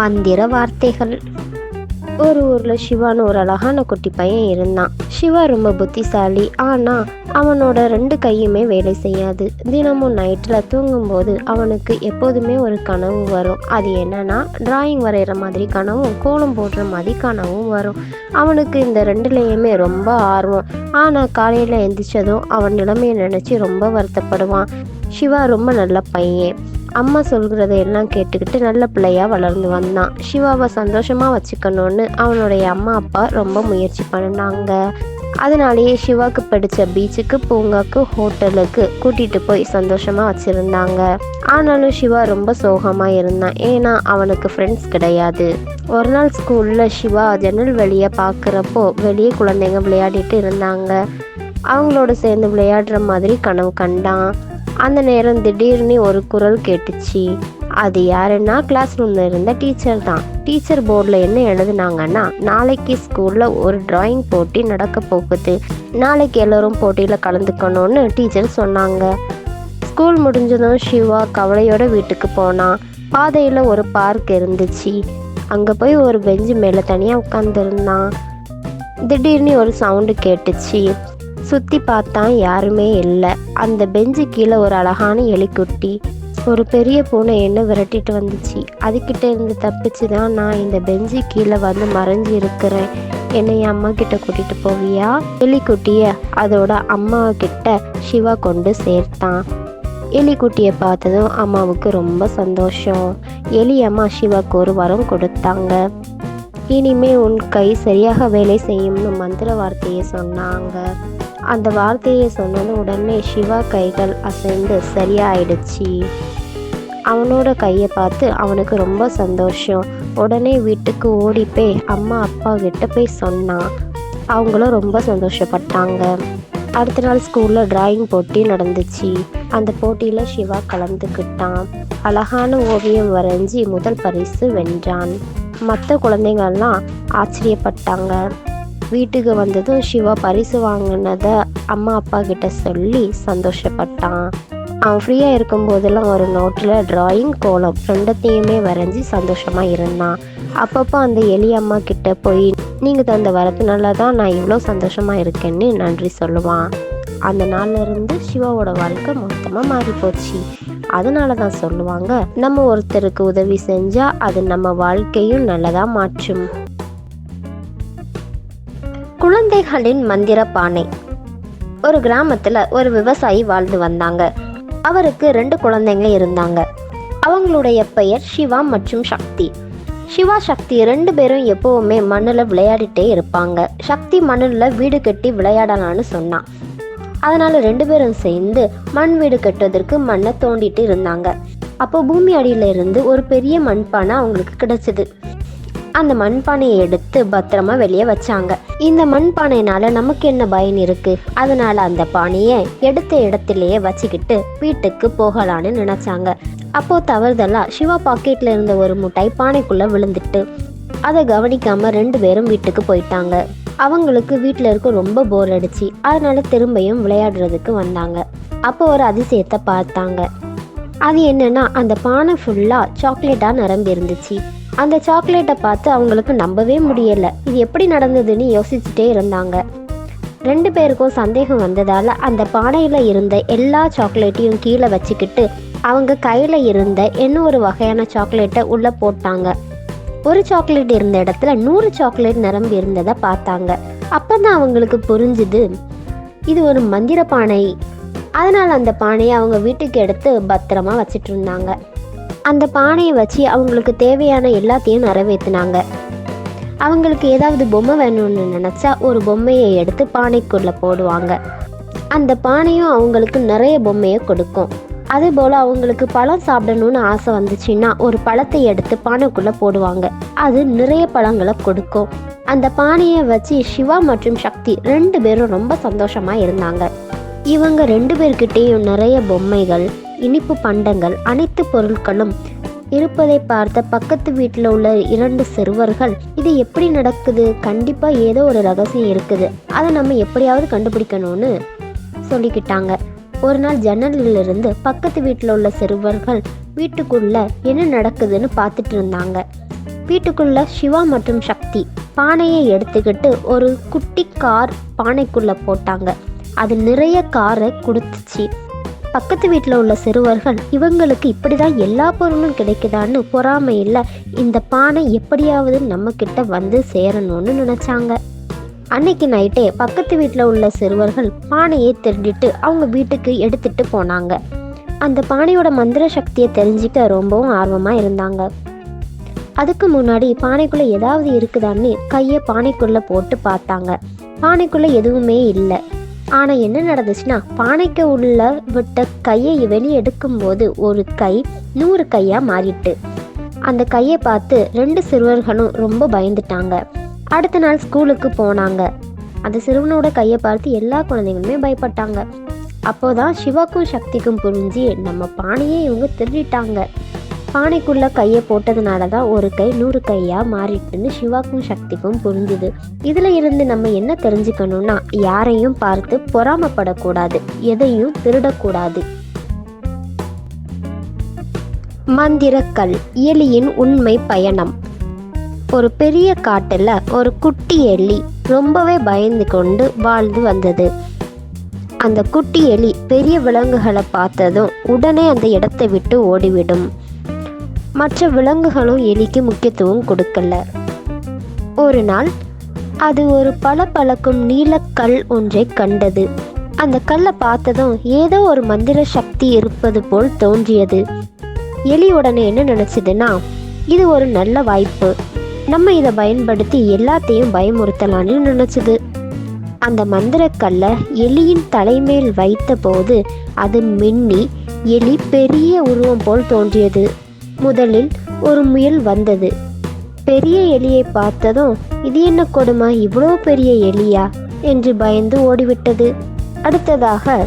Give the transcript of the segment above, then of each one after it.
மந்திர வார்த்தைகள். ஒரு ஊரில் சிவான்னு ஒரு அழகான குட்டி பையன் இருந்தான். சிவா ரொம்ப புத்திசாலி. ஆனால் அவனோட ரெண்டு கையுமே வேலை செய்யாது. தினமும் நைட்டில் தூங்கும்போது அவனுக்கு எப்போதுமே ஒரு கனவு வரும். அது என்னன்னா டிராயிங் வரைகிற மாதிரி கனவும் கோலம் போடுற மாதிரி கனவும் வரும். அவனுக்கு இந்த ரெண்டுலேயுமே ரொம்ப ஆர்வம். ஆனால் காலையில் எந்திரிச்சதும் அவன் நிலைமையை நினச்சி ரொம்ப வருத்தப்படுவான். சிவா ரொம்ப நல்ல பையன். அம்மா சொல்கிறத எல்லாம் கேட்டுக்கிட்டு நல்ல பிள்ளையாக வளர்ந்து வந்தான். சிவாவை சந்தோஷமாக வச்சுக்கணும்னு அவனுடைய அம்மா அப்பா ரொம்ப முயற்சி பண்ணாங்க அதனாலேயே சிவாக்கு பிடிச்ச பீச்சுக்கு பூங்காக்கு ஹோட்டலுக்கு கூட்டிகிட்டு போய் சந்தோஷமாக வச்சுருந்தாங்க. ஆனாலும் சிவா ரொம்ப சோகமாக இருந்தான். ஏன்னா அவனுக்கு ஃப்ரெண்ட்ஸ் கிடையாது. ஒரு நாள் ஸ்கூலில் சிவா ஜன்னல் வெளியே பார்க்குறப்போ வெளியே குழந்தைங்க விளையாடிட்டு இருந்தாங்க. அவங்களோட சேர்ந்து விளையாடுற மாதிரி கனவு கண்டான். அந்த நேரம் திடீர்னு ஒரு குரல் கேட்டுச்சு. அது யாருன்னா கிளாஸ் ரூம்ல இருந்த டீச்சர் தான். டீச்சர் போர்டில் என்ன எழுதுனாங்கன்னா நாளைக்கு ஸ்கூலில் ஒரு டிராயிங் போட்டி நடக்க போகுது. நாளைக்கு எல்லோரும் போட்டியில் கலந்துக்கணும்னு டீச்சர் சொன்னாங்க. ஸ்கூல் முடிஞ்சதும் சிவா கவலையோட வீட்டுக்கு போனான் பாதையில் ஒரு பார்க் இருந்துச்சு. அங்கே போய் ஒரு பெஞ்சு மேலே தனியாக உட்காந்துருந்தான் திடீர்னு ஒரு சவுண்டு கேட்டுச்சு. சுற்றி பார்த்தா யாருமே இல்லை. அந்த பெஞ்சு கீழே ஒரு அழகான எலிக்குட்டி ஒரு பெரிய பூனை என்ன விரட்டிட்டு வந்துச்சு. அதுக்கிட்ட இருந்து தப்பிச்சு தான் நான் இந்த பெஞ்சு கீழே வந்து மறைஞ்சு இருக்கிறேன். என்னை என் அம்மா கிட்ட கூட்டிட்டு போவியா? எலிக்குட்டிய அதோட அம்மா கிட்ட சிவா கொண்டு சேர்த்தான். எலிக்குட்டியை பார்த்ததும் அம்மாவுக்கு ரொம்ப சந்தோஷம். எலி அம்மா சிவாக்கு ஒரு வரம் கொடுத்தாங்க. இனிமே உன் கை சரியாக வேலை செய்யும்னு மந்திர வார்த்தையை சொன்னாங்க. அந்த வார்த்தையை சொன்னது உடனே சிவா கைகள் அசைந்து சரியாயிடுச்சு. அவனோட கையை பார்த்து அவனுக்கு ரொம்ப சந்தோஷம். உடனே வீட்டுக்கு ஓடி போய் அம்மா அப்பா கிட்ட போய் சொன்னான் அவங்களும் ரொம்ப சந்தோஷப்பட்டாங்க. அடுத்த நாள் ஸ்கூலில் டிராயிங் போட்டி நடந்துச்சு. அந்த போட்டியில் சிவா கலந்துக்கிட்டான். அழகான ஓவியம் வரைஞ்சி முதல் பரிசு வென்றான். மற்ற குழந்தைங்கள்லாம் ஆச்சரியப்பட்டாங்க. வீட்டுக்கு வந்ததும் சிவா பரிசு வாங்கினதை அம்மா அப்பா கிட்ட சொல்லி சந்தோஷப்பட்டான். அவன் ஃப்ரீயாக இருக்கும்போதெல்லாம் ஒரு நோட்டில் டிராயிங் கோலம் ரெண்டத்தையுமே வரைஞ்சி சந்தோஷமாக இருந்தான். அப்பப்போ அந்த எலி அம்மா கிட்ட போய் நீங்கள் தந்த வரதுனால தான் நான் இவ்வளோ சந்தோஷமாக இருக்கேன்னு நன்றி சொல்லுவான். அந்த நாள்லேருந்து சிவாவோட வாழ்க்கை மொத்தமாக மாறி போச்சு. அதனால தான் சொல்லுவாங்க நம்ம ஒருத்தருக்கு உதவி செஞ்சால் அது நம்ம வாழ்க்கையும் நல்லதாக மாற்றும். குழந்தைகளின் மந்திர பானை. ஒரு கிராமத்தில் ஒரு விவசாயி வாழ்ந்து வந்தாங்க. அவருக்கு ரெண்டு குழந்தைங்க இருந்தாங்க. அவங்களுடைய பெயர் சிவா மற்றும் சக்தி. சிவா சக்தி ரெண்டு பேரும் எப்போவுமே மண்ணில் விளையாடிட்டே இருப்பாங்க. சக்தி மண்ணில் வீடு கட்டி விளையாடலான்னு சொன்னான். அதனால ரெண்டு பேரும் சேர்ந்து மண் வீடு கட்டுவதற்கு மண்ணை தோண்டிட்டு இருந்தாங்க. அப்போ பூமி அடியில இருந்து ஒரு பெரிய மண்பானை அவங்களுக்கு கிடைச்சது. அந்த மண்பானையை எடுத்து பத்திரமா வெளியே வச்சாங்க. இந்த மண்பானையினால நமக்கு என்ன பயன் இருக்கு? அதனால அந்த பானையை எடுத்த இடத்திலேயே வச்சுக்கிட்டு வீட்டுக்கு போகலான்னு நினைச்சாங்க. அப்போ தவறுதலா சிவா பாக்கெட்ல இருந்த ஒரு முட்டை பானைக்குள்ள விழுந்துட்டு அதை கவனிக்காம ரெண்டு பேரும் வீட்டுக்கு போயிட்டாங்க. அவங்களுக்கு வீட்டில் இருக்க ரொம்ப போர் அடிச்சு. அதனால திரும்பியும் விளையாடுறதுக்கு வந்தாங்க. அப்போ ஒரு அதிசயத்தை பார்த்தாங்க. அது என்னன்னா அந்த பானை ஃபுல்லாக சாக்லேட்டாக நிரம்பி இருந்துச்சு. அந்த சாக்லேட்டை பார்த்து அவங்களுக்கு நம்பவே முடியல. இது எப்படி நடந்ததுன்னு யோசிச்சுட்டே இருந்தாங்க. ரெண்டு பேருக்கும் சந்தேகம் வந்ததால அந்த பானையில் இருந்த எல்லா சாக்லேட்டையும் கீழே வச்சுக்கிட்டு அவங்க கையில் இருந்த இன்னொரு வகையான சாக்லேட்டை உள்ளே போட்டாங்க. ஒரு சாக்லேட் இருந்த இடத்துல நூறு சாக்லேட் நிரம்பி இருந்ததை பார்த்தாங்க. அப்பதான் அவங்களுக்கு புரிஞ்சுது இது ஒரு மந்திர பானை. அதனால் அந்த பானையை அவங்க வீட்டுக்கு எடுத்து பத்திரமா வச்சிட்டு இருந்தாங்க. அந்த பானையை வச்சு அவங்களுக்கு தேவையான எல்லாத்தையும் நிறைவேற்றினாங்க அவங்களுக்கு ஏதாவது பொம்மை வேணும்னு நினச்சா ஒரு பொம்மையை எடுத்து பானைக்குள்ளே போடுவாங்க. அந்த பானையும் அவங்களுக்கு நிறைய பொம்மையை கொடுக்கும். அதேபோல் அவங்களுக்கு பழம் சாப்பிடணும்னு ஆசை வந்துச்சுன்னா ஒரு பழத்தை எடுத்து பானைக்குள்ளே போடுவாங்க. அது நிறைய பழங்களை கொடுக்கும். அந்த பானையை வச்சு சிவா மற்றும் சக்தி ரெண்டு பேரும் ரொம்ப சந்தோஷமாக இருந்தாங்க. இவங்க ரெண்டு பேர்கிட்டேயும் நிறைய பொம்மைகள் இனிப்பு பண்டங்கள் அனைத்து பொருட்களும் இருப்பதை பார்த்த பக்கத்து வீட்டில் உள்ள இரண்டு சிறுவர்கள் இது எப்படி நடக்குது? கண்டிப்பாக ஏதோ ஒரு ரகசியம் இருக்குது. அதை நம்ம எப்படியாவது கண்டுபிடிக்கணும்னு சொல்லிக்கிட்டாங்க. ஒரு நாள் ஜன்னலிலிருந்து பக்கத்து வீட்டில் உள்ள சிறுவர்கள் வீட்டுக்குள்ள என்ன நடக்குதுன்னு பார்த்துட்டு இருந்தாங்க. வீட்டுக்குள்ள சிவா மற்றும் சக்தி பானையை எடுத்துக்கிட்டு ஒரு குட்டி கார் பானைக்குள்ள போட்டாங்க. அது நிறைய காரை கொடுத்துச்சு. பக்கத்து வீட்டில் உள்ள சிறுவர்கள் இவங்களுக்கு இப்படிதான் எல்லா பொருளும் கிடைக்குதான்னு பொறாமையில் இந்த பானை எப்படியாவது நம்மக்கிட்ட வந்து சேரணும்னு நினச்சாங்க. அன்னைக்கு நைட்டே பக்கத்து வீட்டில் உள்ள சிறுவர்கள் பானையை திருடிட்டு அவங்க வீட்டுக்கு எடுத்துட்டு போனாங்க. அந்த பானையோட மந்திர சக்தியை தெரிஞ்சுக்க ரொம்பவும் ஆர்வமாக இருந்தாங்க. அதுக்கு முன்னாடி பானைக்குள்ளே ஏதாவது இருக்குதான்னு கையை பானைக்குள்ளே போட்டு பார்த்தாங்க. பானைக்குள்ளே எதுவுமே இல்லை. ஆனால் என்ன நடந்துச்சுன்னா பானைக்கு உள்ள விட்ட கையை வெளியே எடுக்கும்போது ஒரு கை நூறு கையாக மாறிட்டு அந்த கையை பார்த்து ரெண்டு சிறுவர்களும் ரொம்ப பயந்துட்டாங்க. அடுத்த நாள் ஸ்கூலுக்கு போனாங்க. அந்த சிறுவனோட கையை பார்த்து எல்லா குழந்தைங்களுமே பயப்பட்டாங்க. அப்போதான் சிவாக்கும் சக்திக்கும் புரிஞ்சு நம்ம பானையே இவங்க திருடிட்டாங்க. பானைக்குள்ள கையை போட்டதுனால தான் ஒரு கை நூறு கையா மாறிட்டுன்னு சிவாக்கும் சக்திக்கும் புரிஞ்சுது. இதுல இருந்து நம்ம என்ன தெரிஞ்சுக்கணும்னா யாரையும் பார்த்து பொறாமப்படக்கூடாது எதையும் திருடக்கூடாது. மந்திரக்கல் எலியின் உண்மை பயணம். ஒரு பெரிய காட்டில் ஒரு குட்டி எலி ரொம்பவே பயந்து கொண்டு வாழ்ந்து வந்தது. அந்த குட்டி எலி பெரிய விலங்குகளை பார்த்ததும் உடனே அந்த இடத்தை விட்டு ஓடிவிடும். மற்ற விலங்குகளும் எலிக்கு முக்கியத்துவம் கொடுக்கல. ஒரு நாள் அது ஒரு பளபளக்கும் நீலக்கல் ஒன்றை கண்டது. அந்த கல்லை பார்த்ததும் ஏதோ ஒரு மந்திர சக்தி இருப்பது போல் தோன்றியது. எலி உடனே என்ன நினைச்சதுன்னா இது ஒரு நல்ல வாய்ப்பு. நம்ம இதை பயன்படுத்தி எல்லாத்தையும் பயமுறுத்தலான்னு நினச்சிது. அந்த மந்திரக்கல்லை எலியின் தலைமேல் வைத்தபோது அது மின்னி எலி பெரிய உருவம் போல் தோன்றியது. முதலில் ஒரு முயல் வந்தது. பெரிய எலியை பார்த்ததும் இது என்ன கொடுமை? இவ்வளோ பெரிய எலியா? என்று பயந்து ஓடிவிட்டது. அடுத்ததாக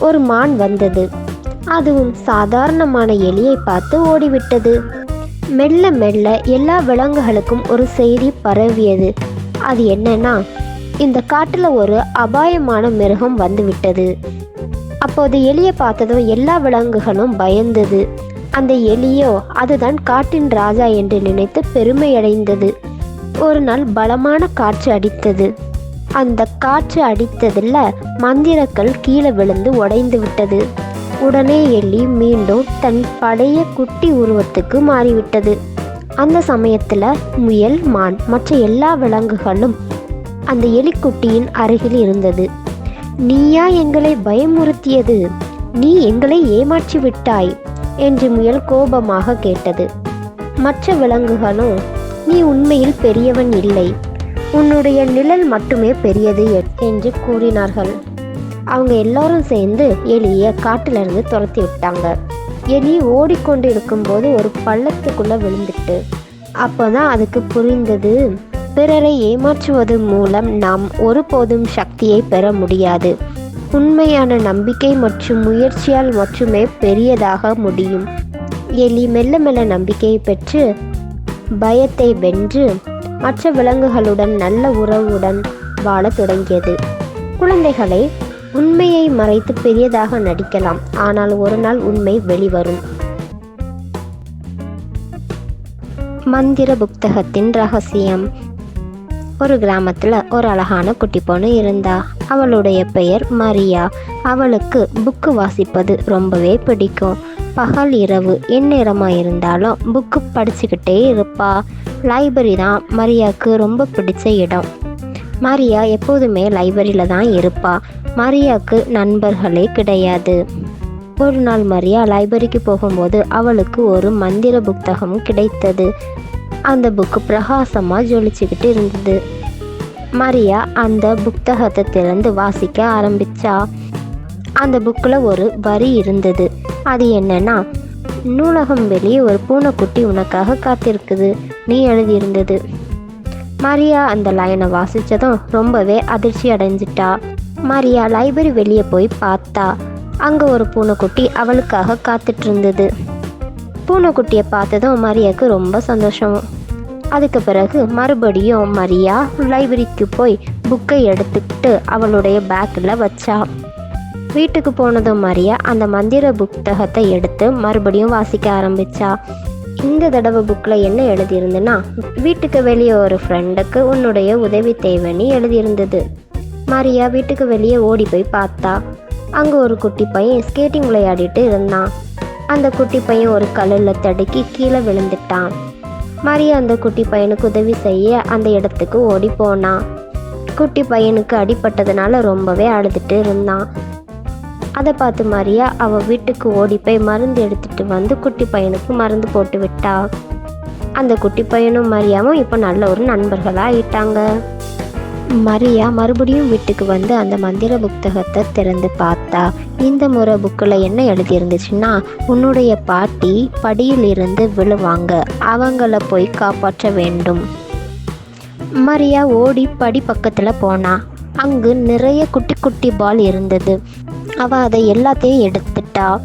ஒரு மான் வந்தது. அதுவும் சாதாரணமான எலியை பார்த்து ஓடிவிட்டது. மெல்ல மெல்ல எல்லா விலங்குகளுக்கும் ஒரு செய்தி பரவியது. அது என்னன்னா இந்த காட்டில் ஒரு அபாயமான மிருகம் வந்துவிட்டது அப்போது எலியை பார்த்ததும் எல்லா விலங்குகளும் பயந்தது. அந்த எலியோ அதுதான் காட்டின் ராஜா என்று நினைத்து பெருமையடைந்தது. ஒரு நாள் பலமான காற்று அடித்தது. அந்த காற்று அடித்ததில் மந்திரக்கல் கீழே விழுந்து உடைந்து விட்டது. உடனே எலி மீண்டும் தன் பழைய குட்டி உருவத்துக்கு மாறிவிட்டது. அந்த சமயத்தில் முயல் மான் மற்ற எல்லா விலங்குகளும் அந்த எலிக்குட்டியின் அருகில் இருந்தது. நீயா எங்களை பயமுறுத்தியது? நீ எங்களை ஏமாற்றி விட்டாய்? என்று முயல் கோபமாக கேட்டது. மற்ற விலங்குகளும் நீ உண்மையில் பெரியவன் இல்லை. உன்னுடைய நிழல் மட்டுமே பெரியது என்று கூறினார்கள். அவங்க எல்லாரும் சேர்ந்து எலியை காட்டிலிருந்து துரத்தி விட்டாங்க. எலி ஓடிக்கொண்டு இருக்கும்போது ஒரு பள்ளத்துக்குள்ள விழுந்துட்டு அப்போதான் அதுக்கு புரிந்தது பிறரை ஏமாற்றுவது மூலம் நாம் ஒருபோதும் சக்தியை பெற முடியாது. உண்மையான நம்பிக்கை மற்றும் முயற்சியால் மட்டுமே பெரியதாக முடியும். எலி மெல்ல மெல்ல நம்பிக்கையை பெற்று பயத்தை வென்று மற்ற விலங்குகளுடன் நல்ல உறவுடன் வாழத் தொடங்கியது. குழந்தைகளை உண்மையை மறைத்து பெரியதாக நடிக்கலாம். ஆனால் ஒரு நாள் உண்மை வெளிவரும். மந்திர புத்தகத்தின் ரகசியம். ஒரு கிராமத்தில் ஒரு அழகான குட்டி பொண்ணு இருந்தா. அவளுடைய பெயர் மரியா. அவளுக்கு புக்கு வாசிப்பது ரொம்பவே பிடிக்கும். பகல் இரவு எந்நேரமாக இருந்தாலும் புக்கு படிச்சுக்கிட்டே இருப்பா. லைப்ரரி தான் மரியாவுக்கு ரொம்ப பிடிச்ச இடம். மரியா எப்போதுமே லைப்ரரியில் தான் இருப்பா. மரியாவுக்கு நண்பர்களே கிடையாது. ஒரு நாள் மரியா லைப்ரரிக்கு போகும்போது அவளுக்கு ஒரு மந்திர புத்தகம் கிடைத்தது. அந்த புக்கு பிரகாசமாக ஜொலிச்சுக்கிட்டு இருந்தது. மரியா அந்த புத்தகத்தை திறந்து வாசிக்க ஆரம்பிச்சா. அந்த புக்கில் ஒரு வரி இருந்தது. அது என்னன்னா நூலகம் வெளியே ஒரு பூனைக்குட்டி உனக்காக காத்திருக்குது. நீ எழுதியிருந்தது. மரியா அந்த லைனை வாசித்ததும் ரொம்பவே அதிர்ச்சி அடைஞ்சிட்டா. மரியா லைப்ரரி வெளியே போய் பார்த்தா அங்கே ஒரு பூனைக்குட்டி அவளுக்காக காத்துட்டு இருந்தது பூனைக்குட்டியை பார்த்ததும் மரியாவுக்கு ரொம்ப சந்தோஷம். அதுக்கு பிறகு மறுபடியும் மரியா லைப்ரரிக்கு போய் புக்கை எடுத்துக்கிட்டு அவளுடைய பேக்கில் வச்சா. வீட்டுக்கு போனதும் மரியா அந்த மந்திர புத்தகத்தை எடுத்து மறுபடியும் வாசிக்க ஆரம்பித்தாள் இந்த தடவை புக்கில் என்ன எழுதியிருந்துன்னா வீட்டுக்கு வெளியே ஒரு ஃப்ரெண்டுக்கு உன்னுடைய உதவி தேவைன்னு எழுதியிருந்தது. மரியா வீட்டுக்கு வெளியே ஓடி போய் பார்த்தா அங்கே ஒரு குட்டி பையன் ஸ்கேட்டிங் விளையாடிட்டு இருந்தான். அந்த குட்டி பையன் ஒரு கல்லில் தடுக்கி கீழே விழுந்துட்டான். மாரியா அந்த குட்டி பையனுக்கு உதவி செய்ய அந்த இடத்துக்கு ஓடி போனான். குட்டி பையனுக்கு அடிப்பட்டதுனால ரொம்பவே அழுதுட்டு இருந்தான். அதை பார்த்து மாதிரியா அவ வீட்டுக்கு ஓடி போய் மருந்து எடுத்துட்டு வந்து குட்டி பையனுக்கு மருந்து போட்டு விட்டா. அந்த குட்டி பையனும் மரியாவும் இப்போ நல்ல ஒரு நண்பர்களாக ஆயிட்டாங்க. மரியா மறுபடியும் வீட்டுக்கு வந்து அந்த மந்திர புத்தகத்தை திறந்து பார்த்தா இந்த முறை புக்கில் என்ன எழுதியிருந்துச்சுன்னா உன்னுடைய பாட்டி படியில் இருந்து விழுவாங்க அவங்கள போய் காப்பாற்ற வேண்டும். மரியா ஓடி படி பக்கத்தில் போனா அங்கு நிறைய குட்டி குட்டி பால் இருந்தது. அவள் அதை எல்லாத்தையும் எடுத்துட்டா.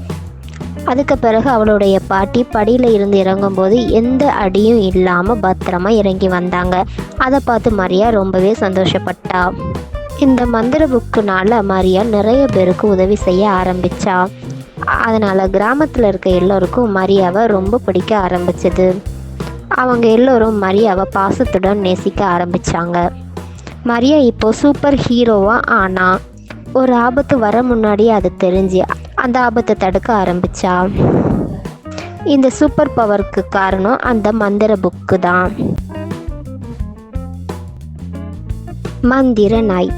அதுக்கு பிறகு அவளுடைய பாட்டி படியில் இருந்து இறங்கும்போது எந்த அடியும் இல்லாமல் பத்திரமா இறங்கி வந்தாங்க. அதை பார்த்து மரியா ரொம்பவே சந்தோஷப்பட்டா. இந்த மந்திர புக்குனால மரியா நிறைய பேருக்கு உதவி செய்ய ஆரம்பிச்சா. அதனால் கிராமத்தில் இருக்க எல்லோருக்கும் மரியாவை ரொம்ப பிடிக்க ஆரம்பிச்சது. அவங்க எல்லோரும் மரியாவை பாசத்துடன் நேசிக்க ஆரம்பித்தாங்க மரியா இப்போ சூப்பர் ஹீரோவாக ஆனா. ஒரு ஆபத்து வர முன்னாடி அது தெரிஞ்சு அந்த ஆபத்தை தடுக்க ஆரம்பிச்சா. இந்த சூப்பர் பவருக்கு காரணம் அந்த மந்திர புக்கு தான். மந்திர நாய்.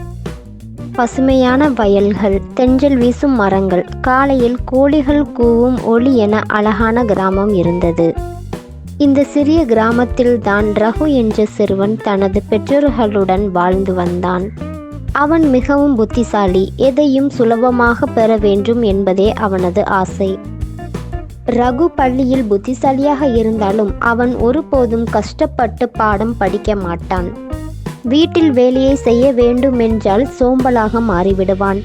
பசுமையான வயல்கள் தென்றல் வீசும் மரங்கள் காலையில் கோழிகள் கூவும் ஒளி என அழகான கிராமம் இருந்தது. இந்த சிறிய கிராமத்தில் தான் ரகு என்ற சிறுவன் தனது பெற்றோர்களுடன் வாழ்ந்து வந்தான். அவன் மிகவும் புத்திசாலி எதையும் சுலபமாக பெற வேண்டும் என்பதே அவனது ஆசை. ரகு பள்ளியில் புத்திசாலியாக இருந்தாலும் அவன் ஒருபோதும் கஷ்டப்பட்டு பாடம் படிக்க மாட்டான். வீட்டில் வேலையை செய்ய வேண்டுமென்றால் சோம்பலாக மாறிவிடுவான்.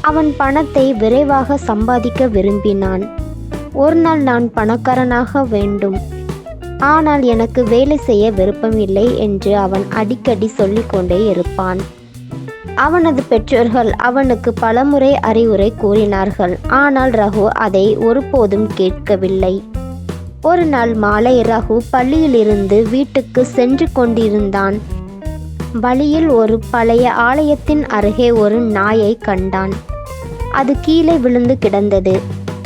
அவன் பணத்தை விரைவாக சம்பாதிக்க விரும்பினான். ஒரு நாள் நான் பணக்காரனாக வேண்டும். ஆனால் எனக்கு வேலை செய்ய விருப்பமில்லை என்று அவன் அடிக்கடி சொல்லிக்கொண்டே இருப்பான். அவனது பெற்றோர்கள் அவனுக்கு பலமுறை அறிவுரை கூறினார்கள். ஆனால் ரகு அதை ஒருபோதும் கேட்கவில்லை. ஒரு நாள் மாலை ரகு பள்ளியிலிருந்து வீட்டுக்கு சென்று கொண்டிருந்தான். வழியில் ஒரு பழைய ஆலயத்தின் அருகே ஒரு நாயை கண்டான். அது கீழே விழுந்து கிடந்தது.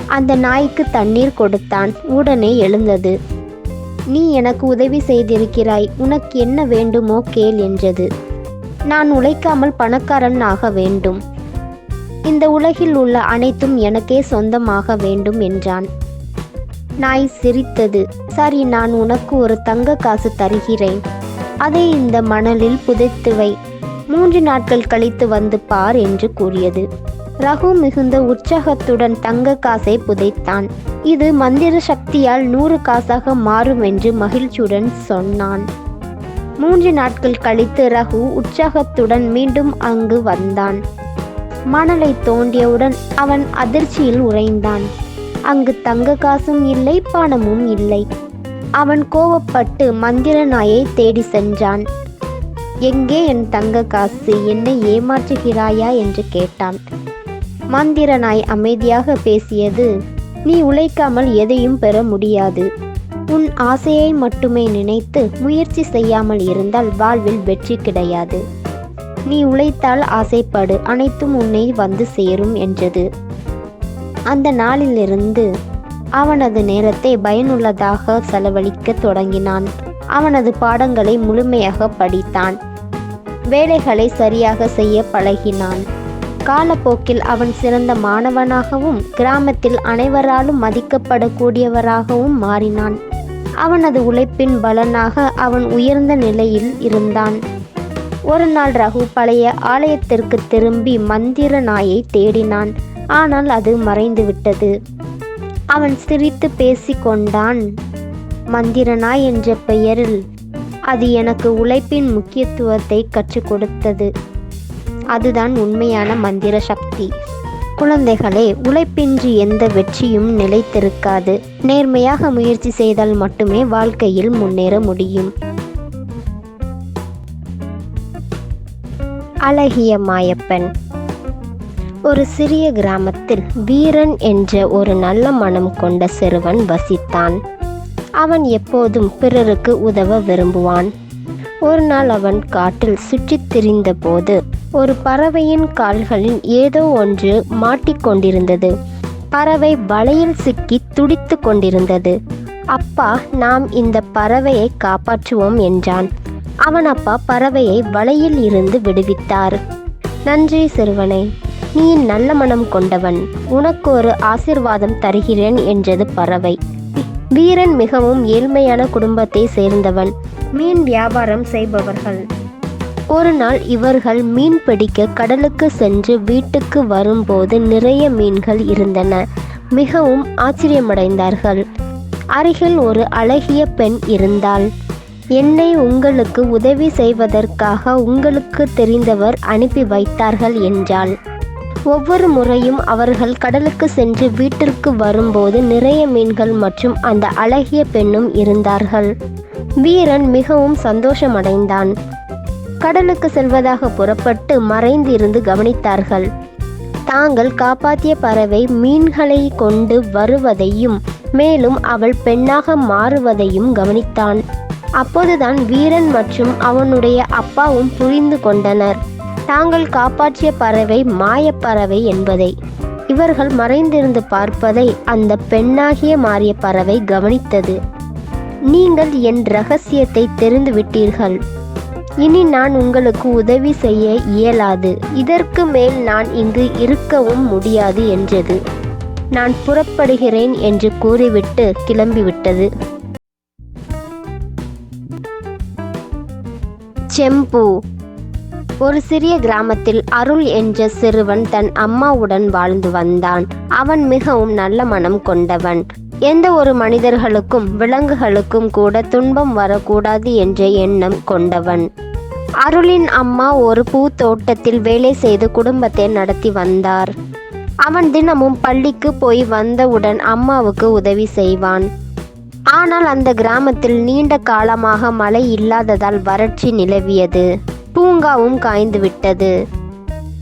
அந்த நாய்க்கு தண்ணீர் கொடுத்தான். உடனே எழுந்தது. நீ எனக்கு உதவி செய்திருக்கிறாய். உனக்கு என்ன வேண்டுமோ கேள் என்றது. நான் உழைக்காமல் பணக்காரன் ஆக வேண்டும். இந்த உலகில் உள்ள அனைத்தும் எனக்கே சொந்தமாக வேண்டும் என்றான். நாய் சிரித்தது. சரி நான் உனக்கு ஒரு தங்க காசு தருகிறேன். அதை இந்த மணலில் புதைத்து வை. மூன்று நாட்கள் கழித்து வந்து பார் என்று கூறியது. ரகு மிகுந்த உற்சாகத்துடன் தங்க காசை புதைத்தான். இது மந்திர சக்தியால் நூறு காசாக மாறும் என்று மகிழ்ச்சியுடன் சொன்னான். மூன்று நாட்கள் கழித்து ரகு உற்சாகத்துடன் மீண்டும் அங்கு வந்தான். மணலை தோண்டியவுடன் அவன் அதிர்ச்சியில் உறைந்தான். அங்கு தங்க காசும் இல்லை பணமும் இல்லை. அவன் கோவப்பட்டு மந்திர நாயை தேடி சென்றான். எங்கே என் தங்க காசு? என்னை ஏமாற்றுகிறாயா? என்று கேட்டான். மந்திர நாய் அமைதியாக பேசியது நீ உழைக்காமல் எதையும் பெற முடியாது. உன் ஆசையை மட்டுமே நினைத்து முயற்சி செய்யாமல் இருந்தால் வாழ்வில் வெற்றி கிடையாது. நீ உழைத்தால் ஆசைப்படு அனைத்தும் உன்னை வந்து சேரும் என்றது. அந்த நாளிலிருந்து அவனது நேரத்தை பயனுள்ளதாக செலவழிக்க தொடங்கினான். அவனது பாடங்களை முழுமையாக படித்தான். வேலைகளை சரியாக செய்ய பழகினான். காலப்போக்கில் அவன் சிறந்த மாணவனாகவும் கிராமத்தில் அனைவராலும் மதிக்கப்படக்கூடியவராகவும் மாறினான். அவனது உழைப்பின் பலனாக அவன் உயர்ந்த நிலையில் இருந்தான். ஒரு நாள் ரகு பழைய ஆலயத்திற்கு திரும்பி மந்திர நாயை தேடினான். ஆனால் அது மறைந்துவிட்டது. அவன் சிரித்து பேசிக்கொண்டான் மந்திர நாய் என்ற பெயரில் அது எனக்கு உழைப்பின் முக்கியத்துவத்தை கற்றுக் கொடுத்தது. அதுதான் உண்மையான மந்திர சக்தி. குழந்தைகளே உழைப்பின்றி எந்த வெற்றியும் நிலைத்திருக்காது. நேர்மையாக முயற்சி செய்தால் மட்டுமே வாழ்க்கையில் முன்னேற முடியும். அழகிய மாயப்பன். ஒரு சிறிய கிராமத்தில் வீரன் என்ற ஒரு நல்ல மனம் கொண்ட சிறுவன் வசித்தான். அவன் எப்போதும் பிறருக்கு உதவ விரும்புவான். ஒரு நாள் அவன் காட்டில் சுற்றித் திரிந்தபோது ஒரு பறவையின் கால்களில் ஏதோ ஒன்று மாட்டிக்கொண்டிருந்தது பறவை வலையில் சிக்கி துடித்து கொண்டிருந்தது. அப்பா நாம் இந்த பறவையை காப்பாற்றுவோம் என்றான். அவன் அப்பா பறவையை வலையில் இருந்து விடுவித்தார். நன்றி சிறுவனை நீ நல்ல மனம் கொண்டவன். உனக்கு ஒரு ஆசிர்வாதம் தருகிறேன் என்றது பறவை. வீரன் மிகவும் ஏழ்மையான குடும்பத்தை சேர்ந்தவன் மீன் வியாபாரம் செய்பவர்கள். ஒரு நாள் இவர்கள் மீன் பிடிக்க கடலுக்கு சென்று வீட்டுக்கு வரும்போது நிறைய மீன்கள் இருந்தன. மிகவும் ஆச்சரியமடைந்தார்கள். அருகில் ஒரு அழகிய பெண் இருந்தாள். என்னை உங்களுக்கு உதவி செய்வதற்காக உங்களுக்கு தெரிந்தவர் அனுப்பி வைத்தார்கள் என்றாள். ஒவ்வொரு முறையும் அவர்கள் கடலுக்கு சென்று வீட்டிற்கு வரும்போது நிறைய மீன்கள் மற்றும் அந்த அழகிய பெண்ணும் இருந்தார்கள். வீரன் மிகவும் சந்தோஷமடைந்தான். கடலுக்கு செல்வதாக புறப்பட்டு மறைந்திருந்து கவனித்தார்கள். தாங்கள் காப்பாற்றிய பறவை மீன்களை கொண்டு வருவதையும் மேலும் அவள் பெண்ணாக மாறுவதையும் கவனித்தான். அப்போதுதான் வீரன் மற்றும் அவனுடைய அப்பாவும் புரிந்து கொண்டனர். தாங்கள் காப்பாற்றிய பறவை மாயப்பறவை என்பதை. இவர்கள் மறைந்திருந்து பார்ப்பதை அந்த பெண்ணாகிய மாறிய பறவை கவனித்தது. நீங்கள் என் ரகசியத்தை தெரிந்து விட்டீர்கள். இனி நான் உங்களுக்கு உதவி செய்ய இயலாது. இதற்கு மேல் நான் இங்கு இருக்கவும் முடியாது என்றது. நான் புறப்படுகிறேன் என்று கூறிவிட்டு கிளம்பிவிட்டது. செம்பூ. ஒரு சிறிய கிராமத்தில் அருள் என்ற சிறுவன் தன் அம்மாவுடன் வாழ்ந்து வந்தான். அவன் மிகவும் நல்ல மனம் கொண்டவன். எந்த ஒரு மனிதர்களுக்கும் விலங்குகளுக்கும் கூட துன்பம் வரக்கூடாது என்ற எண்ணம் கொண்டவன். அருளின் அம்மா ஒரு பூத்தோட்டத்தில் வேலை செய்து குடும்பத்தை நடத்தி வந்தார். அவன் தினமும் பள்ளிக்கு போய் வந்தவுடன் அம்மாவுக்கு உதவி செய்வான். ஆனால் அந்த கிராமத்தில் நீண்ட காலமாக மழை இல்லாததால் வறட்சி நிலவியது. பூங்காவும் காய்ந்து விட்டது.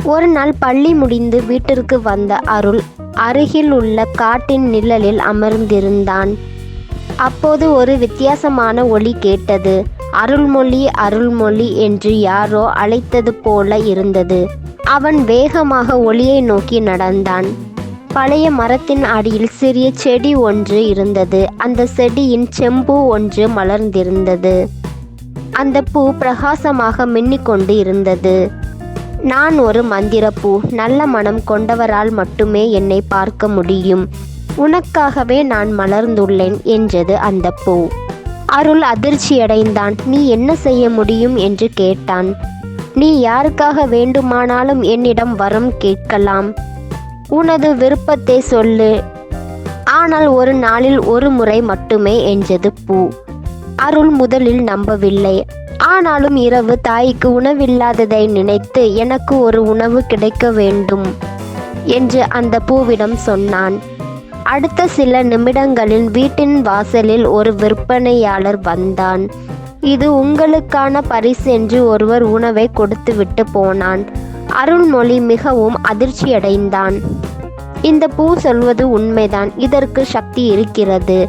ஒரு நாள் பள்ளி முடிந்து வீட்டிற்கு வந்த அருள் அருகில் உள்ள காட்டின் நிழலில் அமர்ந்திருந்தான். அப்போது ஒரு வித்தியாசமான ஒளி கேட்டது. அருள்மொழி அருள்மொழி என்று யாரோ அழைத்தது போல இருந்தது. அவன் வேகமாக ஒளியை நோக்கி நடந்தான். பழைய மரத்தின் அடியில் சிறிய செடி ஒன்று இருந்தது. அந்த செடியின் செம்பூ ஒன்று மலர்ந்திருந்தது. அந்த பூ பிரகாசமாக மின்னிக்கொண்டு இருந்தது. நான் ஒரு மந்திரப்பூ. நல்ல மனம் கொண்டவரால் மட்டுமே என்னை பார்க்க முடியும். உனக்காகவே நான் மலர்ந்துள்ளேன் என்றது அந்த பூ. அருள் அதிர்ச்சியடைந்தான். நீ என்ன செய்ய முடியும்? என்று கேட்டான். நீ யாருக்காக வேண்டுமானாலும் என்னிடம் வரம் கேட்கலாம். உனது விருப்பத்தை சொல்லு. ஆனால் ஒரு நாளில் ஒரு முறை மட்டுமே என்றது பூ. அருள் முதலில் நம்பவில்லை. ஆனாலும் இரவு தாய்க்கு உணவில்லாததை நினைத்து எனக்கு ஒரு உணவு கிடைக்க வேண்டும் என்று அந்த பூவிடம் சொன்னான். அடுத்த சில நிமிடங்களில் வீட்டின் வாசலில் ஒரு விற்பனையாளர் வந்தான். இது உங்களுக்கான பரிசு என்று ஒருவர் உணவை கொடுத்துவிட்டு போனான். அருள்மொழி மிகவும் அதிர்ச்சியடைந்தான். இந்த பூ சொல்வது உண்மைதான். இதற்கு சக்தி இருக்கிறது.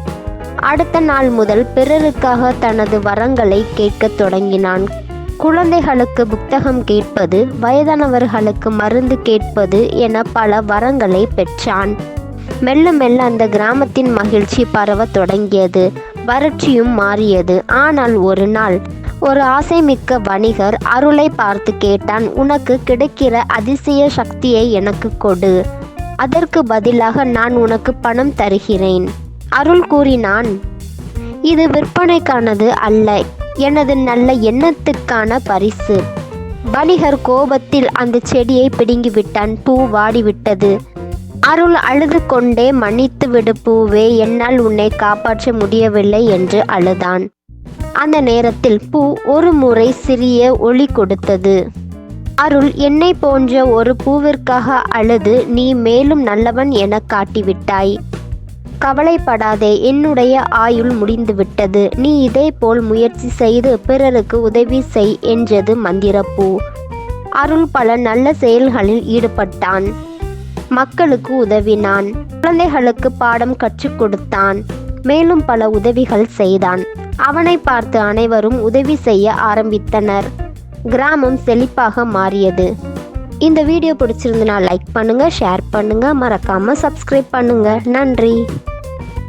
அடுத்த நாள் முதல் பிறருக்காக தனது வரங்களை கேட்கத் தொடங்கினான். குழந்தைகளுக்கு புத்தகம் கேட்பது வயதானவர்களுக்கு மருந்து கேட்பது என பல வரங்களை பெற்றான். மெல்ல மெல்ல அந்த கிராமத்தின் மகிழ்ச்சி பரவத் தொடங்கியது. வறட்சியும் மாறியது. ஆனால் ஒரு நாள் ஒரு ஆசைமிக்க வணிகர் அருளை பார்த்து கேட்டான் உனக்கு கிடைக்கிற அதிசய சக்தியை எனக்கு கொடு. அதற்கு பதிலாக நான் உனக்கு பணம் தருகிறேன். அருள் கூறினான் இது விற்பனைக்கானது அல்ல எனது நல்ல எண்ணத்துக்கான பரிசு. வணிகர் கோபத்தில் அந்த செடியை பிடுங்கி விட்டான் பூ வாடிவிட்டது. அருள் அழுது கொண்டே மன்னித்து விடு பூவே என்னால் உன்னை காப்பாற்ற முடியவில்லை என்று அழுதான். அந்த நேரத்தில் பூ ஒரு முறை சிறிய ஒளி கொடுத்தது. அருள் என்னை போன்ற ஒரு பூவிற்காக அழுது நீ மேலும் நல்லவன் என காட்டிவிட்டாய். கவலைப்படாதே என்னுடைய ஆயுள் முடிந்துவிட்டது. நீ இதேபோல் முயற்சி செய்து பிறருக்கு உதவி செய் என்றது மந்திரப்பூ. அருள் பல நல்ல செயல்களில் ஈடுபட்டான். மக்களுக்கு உதவினான். குழந்தைகளுக்கு பாடம் கற்றுக் கொடுத்தான். மேலும் பல உதவிகள் செய்தான். அவனை பார்த்து அனைவரும் உதவி செய்ய ஆரம்பித்தனர். கிராமம் செழிப்பாக மாறியது. இந்த வீடியோ பிடிச்சிருந்தனா லைக் பண்ணுங்கள் ஷேர் பண்ணுங்கள் மறக்காமல் சப்ஸ்கிரைப் பண்ணுங்கள் நன்றி.